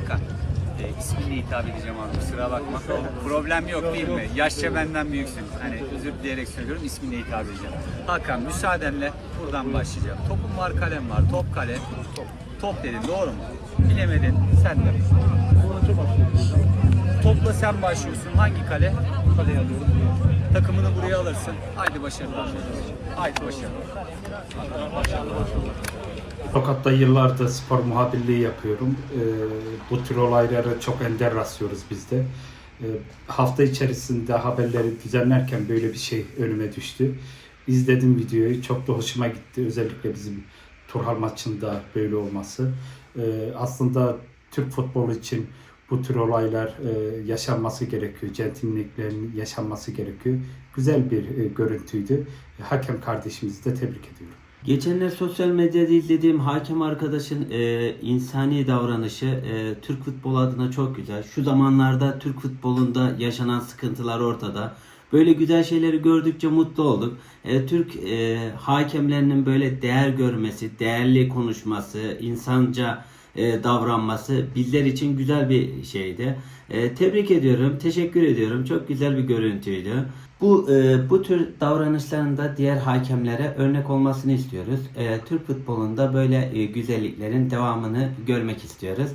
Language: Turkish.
Hakan. E, isminle hitap edeceğim abi kusura bakma. Problem yok değil mi? Yaşça benden büyüksün. Hani özür dileyerek söylüyorum isminle hitap edeceğim. Hakan müsaadenle buradan başlayacağım. Topum var kalem var. Top kale. Top, dedin doğru mu? Bilemedin sen de. Topla sen başlıyorsun. Hangi kale? Kaleyi alıyorum. Takımını buraya alırsın. Haydi başarılar. Haydi başarılar. Tokat'ta yıllardır spor muhabirliği yapıyorum. Ee, bu tür olaylara çok ender rastlıyoruz biz de. Ee, hafta içerisinde haberleri düzenlerken böyle bir şey önüme düştü. İzledim videoyu. Çok da hoşuma gitti. Özellikle bizim Turhal maçında böyle olması. Ee, aslında Türk futbolu için bu tür olaylar e, yaşanması gerekiyor. Centilliklerin yaşanması gerekiyor. Güzel bir e, görüntüydü. Hakem kardeşimizi de tebrik ediyorum. Geçenler sosyal medyada izlediğim hakem arkadaşın e, insani davranışı e, Türk futbolu adına çok güzel. Şu zamanlarda Türk futbolunda yaşanan sıkıntılar ortada. Böyle güzel şeyleri gördükçe mutlu olduk. E, Türk e, hakemlerinin böyle değer görmesi, değerli konuşması, insanca e, davranması bizler için güzel bir şeydi. E, tebrik ediyorum, teşekkür ediyorum. Çok güzel bir görüntüydü. Bu e, bu tür davranışların da diğer hakemlere örnek olmasını istiyoruz. E, Türk futbolunda böyle e, güzelliklerin devamını görmek istiyoruz.